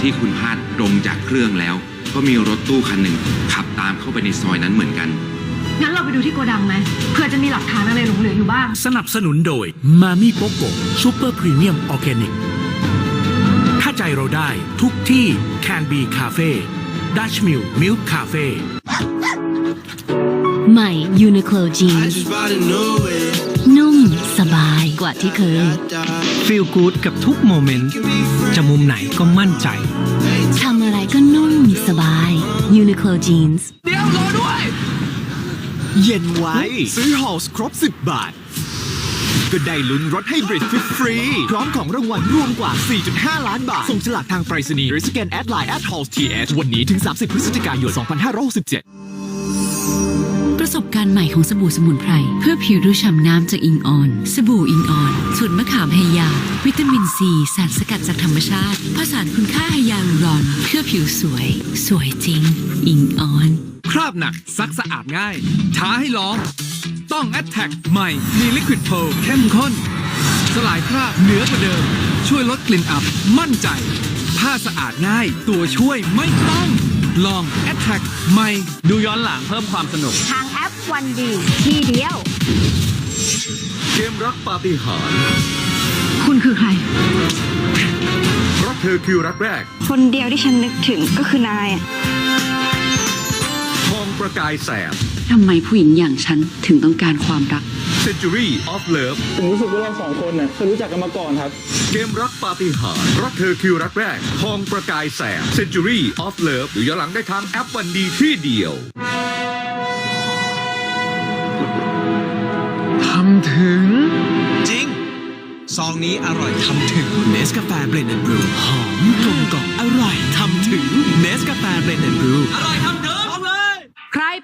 ที่คุณพาดลงจากเครื่องแล้ว ก็มีรถตู้คันหนึ่งขับตามเข้าไปในซอยนั้นเหมือนกัน งั้นเราไปดูที่โกดังไหมเผื่อจะมีหลักฐานอะไรหลงเหลืออยู่บ้าง สนับสนุนโดยมามี่โปโกซูเปอร์พรีเมียมออร์แกนิก ถ้าใจเราได้ทุกที่ Can Be Cafe Dutch Mill Milk Cafe ใหม่ Uniqlo Jeans นุ่ม สบายกว่าที่เคย ฟีลกู๊ดกับทุกโมเมนต์จะมุมไหนก็มั่นใจทำอะไรก็นุ่ม สบาย Uniqlo Jeans เย็นไว้ ซื้อฮอลส์ครบ 10 บาท ก็ได้ลุ้นรถให้บริดฟรีๆพร้อมของรางวัลรวมกว่า 4.5 ล้านบาท ส่งฉลากทางไปรษณีย์หรือสแกนแอดไลน์แอดฮอลส์ทีเอวันนี้ถึง 30 พฤศจิกายน 2567 ประสบการณ์ใหม่ของสบู่สมุนไพร เพื่อผิวดูฉ่ำน้ำจากอิงออน สบู่อิงออน สูตรมะขามไฮยา วิตามินซีสารสกัดจากธรรมชาติผสานคุณค่าไฮยาลูรอนเพื่อผิวสวย สวยจริง อิงออน คราบหนักซักสะอาดง่ายท้าให้ลอง ต้อง a t t a c ใหม่มีลิควิดโ r เข้มข้นสลายคราบเหนือกว่าเดิม ช่วยลดกลิ่นอับมั่นใจ ผ้าสะอาดง่าย ตัวช่วยไม่ต้อง ลอง a t t a c ใหม่ดูย้อนหลังเพิ่มความสนุก ทาง แอปวันดีทีเดียว เกมรักปาฏิหาริย์คุณคือใคร เพราะเธอคือรักแรก คนเดียวที่ฉันนึกถึงก็คือนายอะทองประกายแสบ ทำไมผู้หญิงอย่างฉันถึงต้องการความรัก Century of Love ผมรู้สึกว่าเราสองคนน่ะเคยรู้จักกันมาก่อนครับ เกมรักปาฏิหาริย์เพราะเธอคือรักแรก ทองประกายแสบ Century of Love หรือย้อนหลังได้ทางแอปวันดีที่เดียว ทำถึง จริง ซองนี้อร่อยทำถึงเนสกาแฟเบรนด์บรูหอมกลมกล่อมอร่อยทำถึงเนสกาแฟเบรนด์บรูอร่อยทำถึงเลยใคร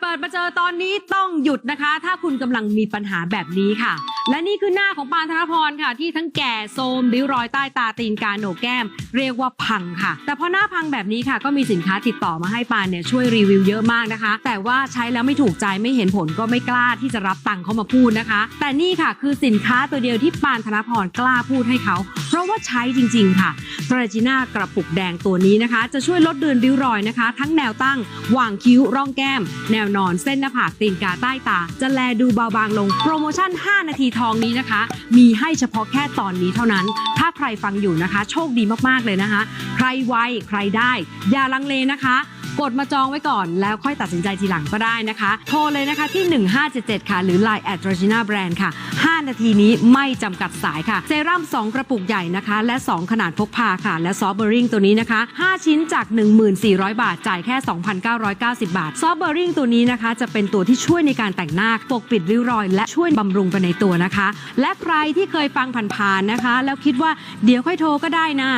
เปิดมาเจอตอนนี้ต้องหยุดนะคะ ถ้าคุณกำลังมีปัญหาแบบนี้ค่ะ และนี่คือหน้าของปานธนพรค่ะ ที่ทั้งแก่โทมริ้วรอยใต้ตาตีนกาโหนกแก้ม เรียกว่าพังค่ะ แต่พอหน้าพังแบบนี้ค่ะ ก็มีสินค้าติดต่อมาให้ปานเนี่ยช่วยรีวิวเยอะมากนะคะ แต่ว่าใช้แล้วไม่ถูกใจไม่เห็นผลก็ไม่กล้าที่จะรับตังค์เขามาพูดนะคะ แต่นี่ค่ะคือสินค้าตัวเดียวที่ปานธนพรกล้าพูดให้เขาเพราะว่าใช้จริง ๆ ค่ะตราจิน่ากระปุกแดงตัวนี้นะคะ จะช่วยลดเดือนริ้วรอยนะคะ ทั้งแนวตั้งหว่างคิ้วร่องแก้ม แนวนอน เส้นหน้าผากตีนกาใต้ตา จะแลดูเบาบางลง โปรโมชั่น 5 นาทีทองนี้นะคะ มีให้เฉพาะแค่ตอนนี้เท่านั้น ถ้าใครฟังอยู่นะคะ โชคดีมากๆเลยนะคะ ใครไวใครได้ อย่าลังเลนะคะ กดมาจองไว้ก่อนแล้วค่อยตัดสินใจทีหลังก็ได้นะคะ โทรเลยนะคะที่ 1577 ค่ะ หรือ Line at Regina Brand ค่ะ 5 นาทีนี้ไม่จำกัดสายค่ะ เซรั่ม 2 กระปุกใหญ่นะคะ และ 2 ขนาดพกพาค่ะ และซอฟเบอร์ริงตัวนี้นะคะ 5 ชิ้นจาก 1,400 บาท จ่ายแค่ 2,990 บาท ซอฟเบอริงตัวนี้นะคะ จะเป็นตัวที่ช่วยในการแต่งหน้าปกปิดริ้วรอย และช่วยบำรุงไปในตัวนะคะ และใครที่เคยฟังผ่านๆนะคะ แล้วคิดว่าเดี๋ยวค่อยโทรก็ได้นะ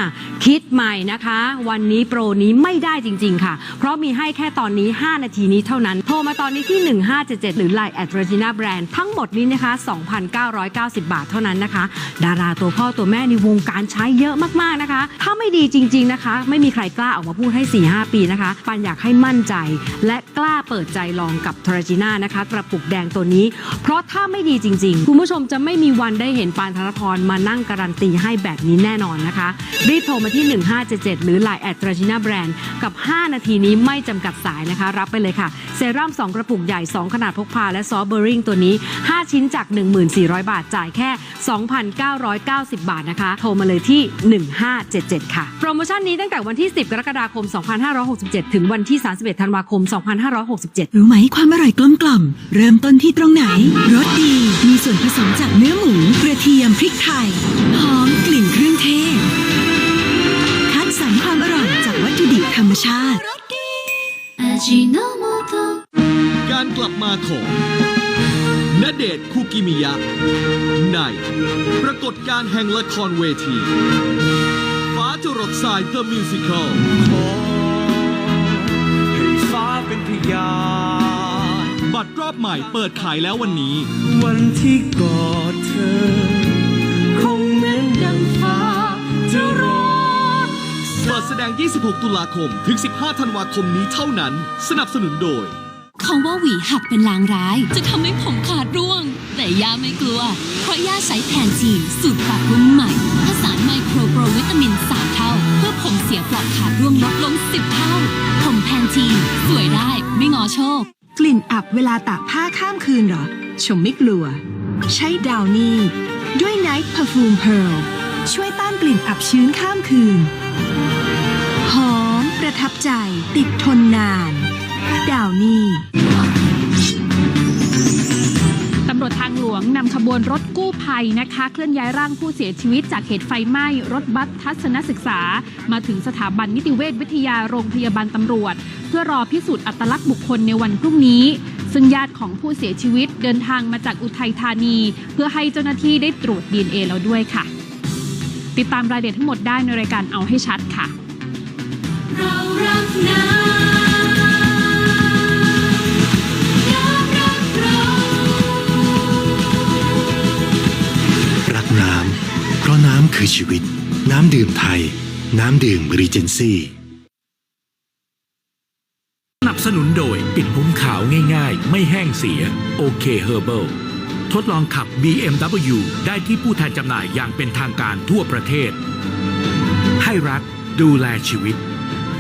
คิดใหม่นะคะ วันนี้โปรนี้ไม่ได้จริง ๆ ค่ะเพราะมีให้แค่ตอนนี้ 5 นาทีนี้เท่านั้น โทรมาตอนนี้ที่ 1577 หรือ Line at Regina Brand ทั้งหมดนี้นะคะ 2,990 บาทเท่านั้นนะคะ ดาราตัวพ่อตัวแม่ในวงการใช้เยอะมากๆนะคะ ถ้าไม่ดีจริง ๆนะคะ ไม่มีใครกล้าออกมาพูดให้ 4-5 ปีนะคะ ปันอยากให้มั่นใจ และกล้าเปิดใจลองกับทรจิน่านะคะ กระปุกแดงตัวนี้ เพราะถ้าไม่ดีจริง ๆ คุณผู้ชมจะไม่มีวันได้เห็นปานธนพรมานั่งการันตีให้แบบนี้แน่นอนนะคะ รีบโทรมาที่ 1577 หรือ Line at Regina Brand กับ 5 นาทีนี้ไม่จำกัดสายนะคะ รับไปเลยค่ะ เซรั่ม2 กระปุกใหญ่ 2 ขนาดพกพา และซอฟเบอริงตัวนี้ 5 ชิ้นจาก 1400 บาทจ่ายแค่ 2,990 บาทนะคะ โทรมาเลยที่ 1577 ค่ะ โปรโมชั่นนี้ตั้งแต่วันที่ 10 กรกฎาคม 2567 ถึงวันที่ 31 ธันวาคม 2567 รู้ไหมความอร่อยกลมกล่อม เริ่มต้นที่ตรงไหนรสดี มีส่วนผสมจากเนื้อหมูกระเทียมพริกไทยหอมกลิ่นเครื่องเทศ คัดสรรความอร่อยจากวัตถุดิบธรรมชาติ การกลับมาของณเดชน์คุกิมิยะ ในปรากฏการณ์แห่งละครเวทีฟ้าจรดสาย The Musical ขอให้ฟ้าเป็นพยานบัตรรอบใหม่เปิดขายแล้ววันนี้ วันที่กอดเธอ แสดง 26 ตุลาคม ถึง 15 ธันวาคมนี้เท่านั้น สนับสนุนโดย เขาว่าหวีหักเป็นลางร้าย จะทำให้ผมขาดร่วง แต่ย่าไม่กลัว เพราะย่าใช้แทนจีนสูตรปรับปรุงใหม่ผสานไมโครโปรวิตามิน 3 เท่า เพื่อผมเสียปลอกขาดร่วงลดลง 10 เท่า ผมแพนทีนสวยได้ไม่งอโชค กลิ่นอับเวลาตากผ้าข้ามคืนเหรอ ชมไม่กลัว ใช้ดาวนี่ด้วย Night Perfume Pearl ช่วยต้านกลิ่นอับชื้นข้ามคืน หอมประทับใจติดทนนาน ดาวนี่ตำรวจทางหลวงนำขบวนรถกู้ภัยนะคะ เคลื่อนย้ายร่างผู้เสียชีวิตจากเหตุไฟไหม้รถบัสทัศนศึกษา มาถึงสถาบันนิติเวชวิทยาโรงพยาบาลตำรวจ เพื่อรอพิสูจน์อัตลักษณ์บุคคลในวันพรุ่งนี้ ซึ่งญาติของผู้เสียชีวิตเดินทางมาจากอุทัยธานี เพื่อให้เจ้าหน้าที่ได้ตรวจ DNA แล้วด้วยค่ะ ติดตามรายละเอียดทั้งหมดได้ในรายการเอาให้ชัดค่ะ เรารักน้ำรักน้ำเพราะน้ำคือชีวิต น้ำดื่มไทย น้ำดื่มรีเจนซี่สนับสนุนโดยปิดผมขาวง่ายๆ ไม่แห้งเสีย โอเคเฮอร์เบิล ทดลองขับ BMW ได้ที่ผู้แทนจำหน่ายอย่างเป็นทางการทั่วประเทศ ให้รักดูแลชีวิต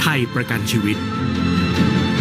ไทยประกันชีวิต